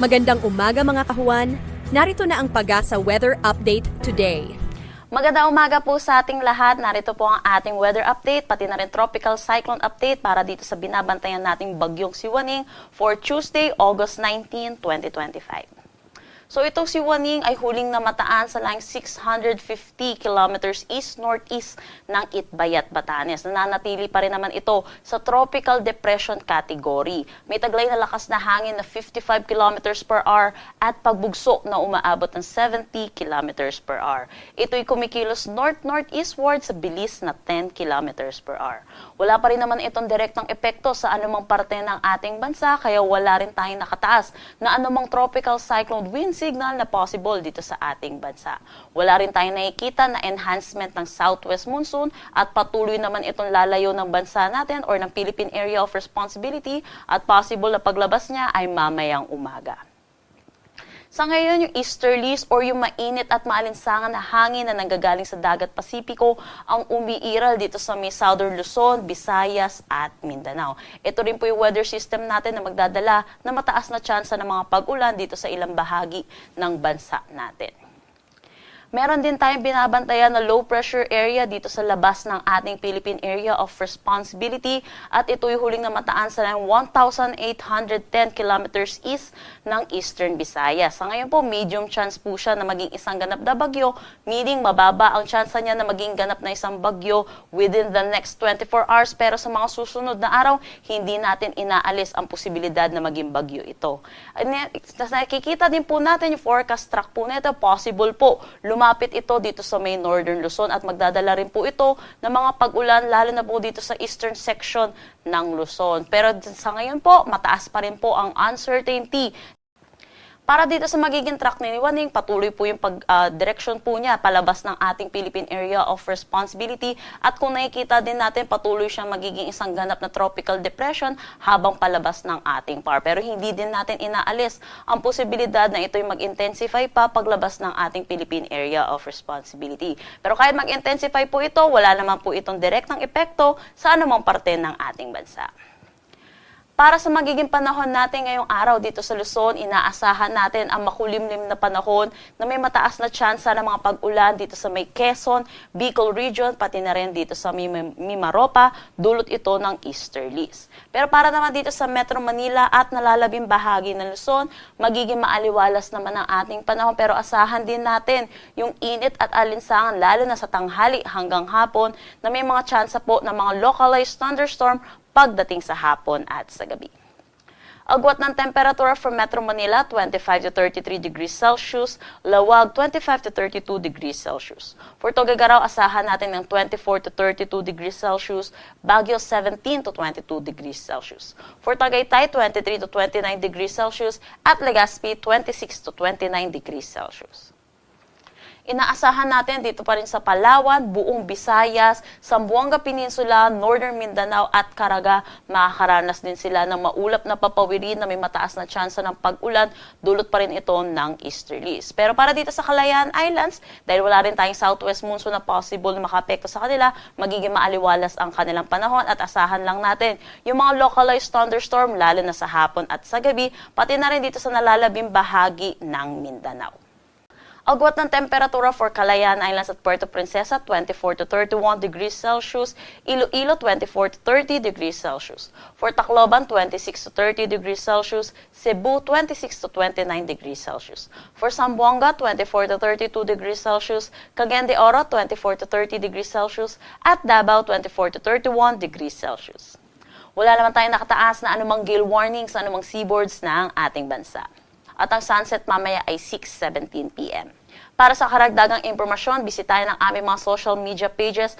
Magandang umaga mga kahuan. Narito na ang Pagasa Weather Update today. Magandang umaga po sa ating lahat. Narito po ang ating weather update, pati na rin tropical cyclone update para dito sa binabantayan nating bagyong siwaning for Tuesday, August 19, 2025. So itong si Waning ay huling namataan sa line 650 kilometers east-northeast ng Itbayat, Batanes. Nananatili pa rin naman ito sa tropical depression category. May taglay na lakas na hangin na 55 kilometers per hour at pagbugso na umaabot ng 70 kilometers per hour. Ito'y kumikilos north-northeastward sa bilis na 10 kilometers per hour. Wala pa rin naman itong direktang epekto sa anumang parte ng ating bansa kaya wala rin tayong nakataas na anumang tropical cyclone wind signal na possible dito sa ating bansa. Wala rin tayong nakikita na enhancement ng southwest monsoon at patuloy naman itong lalayo ng bansa natin or ng Philippine Area of Responsibility at possible na paglabas niya ay mamayang umaga. Sa ngayon, yung easterlies or yung mainit at maalinsangan na hangin na nanggagaling sa dagat Pasipiko ang umiiral dito sa may southern Luzon, Visayas at Mindanao. Ito rin po yung weather system natin na magdadala na mataas na tsansa ng mga pag-ulan dito sa ilang bahagi ng bansa natin. Meron din tayong binabantayan na low pressure area dito sa labas ng ating Philippine Area of Responsibility at ito'y huling namataan sa ng 1,810 kilometers east ng Eastern Visayas. Sa ngayon po, medium chance po siya na maging isang ganap na bagyo, meaning mababa ang chance niya na maging ganap na isang bagyo within the next 24 hours pero sa mga susunod na araw, hindi natin inaalis ang posibilidad na maging bagyo ito. Nakikita din po natin yung forecast track po nito, possible po lumapit ito dito sa may northern Luzon at magdadala rin po ito ng mga pag-ulan lalo na po dito sa eastern section ng Luzon. Pero sa ngayon po, mataas pa rin po ang uncertainty para dito sa magiging track ni Waning, patuloy po yung pag, ah, direction po niya palabas ng ating Philippine Area of Responsibility at kung nakikita din natin patuloy siyang magiging isang ganap na tropical depression habang palabas ng ating par. Pero hindi din natin inaalis ang posibilidad na ito'y mag-intensify pa paglabas ng ating Philippine Area of Responsibility. Pero kahit mag-intensify po ito, wala naman po itong direktang epekto sa anumang parte ng ating bansa. Para sa magiging panahon natin ngayong araw dito sa Luzon, inaasahan natin ang makulimlim na panahon na may mataas na tsansa ng mga pag-ulan dito sa may Quezon, Bicol Region, pati na rin dito sa Mim- Mimaropa, dulot ito ng easterlies. Pero para naman dito sa Metro Manila at nalalabing bahagi ng Luzon, magiging maaliwalas naman ang ating panahon pero asahan din natin yung init at alinsangan lalo na sa tanghali hanggang hapon na may mga tsansa po ng mga localized thunderstorm pagdating sa hapon at sa gabi. Agwat ng temperatura for Metro Manila, 25 to 33 degrees Celsius. Lawag, 25 to 32 degrees Celsius. For Togagaraw, asahan natin ng 24 to 32 degrees Celsius. Baguio, 17 to 22 degrees Celsius. For Tagaytay, 23 to 29 degrees Celsius. At Legazpi, 26 to 29 degrees Celsius. Inaasahan natin dito pa rin sa Palawan, buong Visayas, Sambuanga Peninsula, Northern Mindanao at Caraga, makakaranas din sila ng maulap na papawirin na may mataas na tsansa ng pag-ulan, dulot pa rin ito ng easterlies. Pero para dito sa Kalayaan Islands, dahil wala rin tayong southwest monsoon na possible na makapekto sa kanila, magiging maaliwalas ang kanilang panahon at asahan lang natin yung mga localized thunderstorm lalo na sa hapon at sa gabi, pati na rin dito sa nalalabing bahagi ng Mindanao. Agwat ng temperatura for Calayan Islands at Puerto Princesa, 24 to 31 degrees Celsius. Iloilo, 24 to 30 degrees Celsius. For Tacloban, 26 to 30 degrees Celsius. Cebu, 26 to 29 degrees Celsius. For Zamboanga, 24 to 32 degrees Celsius. Cagayan de Oro, 24 to 30 degrees Celsius. At Davao, 24 to 31 degrees Celsius. Wala naman tayong nakataas na anumang gale warning sa anumang seaboards ng ating bansa. At ang sunset mamaya ay 6.17 p.m. Para sa karagdagang impormasyon, bisitahin ang aming mga social media pages